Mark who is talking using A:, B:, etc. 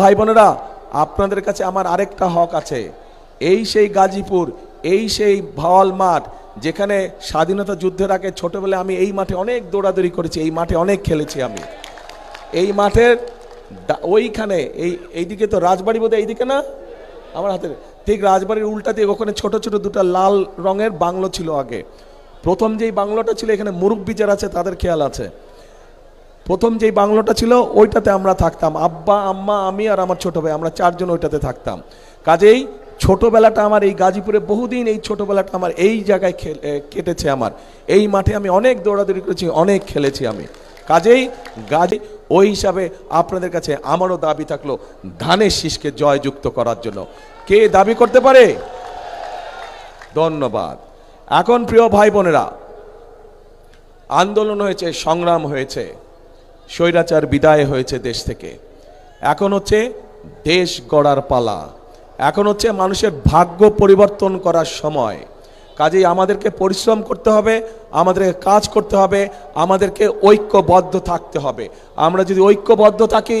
A: ভাই বোনেরা, আপনাদের কাছে আমার আরেকটা হক আছে। এই সেই গাজীপুর, এই সেই ভাওয়াল মাঠ, যেখানে স্বাধীনতা যুদ্ধের আগে ছোটবেলায় আমি এই মাঠে অনেক দৌড়াদৌড়ি করেছি, এই মাঠে অনেক খেলেছি আমি। এই মাঠের ওইখানে, এই, এইদিকে তো রাজবাড়ি বোধহয় এইদিকে না? আমার হাতে, ঠিক রাজবাড়ির উল্টা দিয়ে ওখানে ছোট ছোট দুটো লাল রঙের বাংলো ছিল আগে। প্রথম যেই বাংলোটা ছিল, এখানে মুরব্বী যারা আছে, তাদের খেয়াল আছে। প্রথম যেই বাংলোটা ছিল, ওইটাতে আমরা থাকতাম। আব্বা, আম্মা, আমি আর আমার ছোট ভাই, আমরা চারজন ওইটাতে থাকতাম। কাজেই ছোটবেলাটা আমার এই গাজীপুরে, বহুদিন এই ছোটবেলাটা আমার এই জায়গায় কেটেছে আমার। এই মাঠে আমি অনেক দৌড়াদৌড়ি করেছি, অনেক খেলেছি আমি। কাজেই গাজী, ওই হিসাবে আপনাদের কাছে আমারও দাবি থাকল ধানের শীষকে জয়যুক্ত করার জন্য। কে দাবি করতে পারে? ধন্যবাদ। এখন প্রিয় ভাই বোনেরা, আন্দোলন হয়েছে, সংগ্রাম হয়েছে। স্বৈরাচার বিদায় হয়েছে দেশ থেকে। এখন হচ্ছে দেশ গড়ার পালা। এখন হচ্ছে মানুষের ভাগ্য পরিবর্তন করার সময়। কাজেই আমাদেরকে পরিশ্রম করতে হবে, আমাদেরকে কাজ করতে হবে, আমাদেরকে ঐক্যবদ্ধ থাকতে হবে। আমরা যদি ঐক্যবদ্ধ থাকি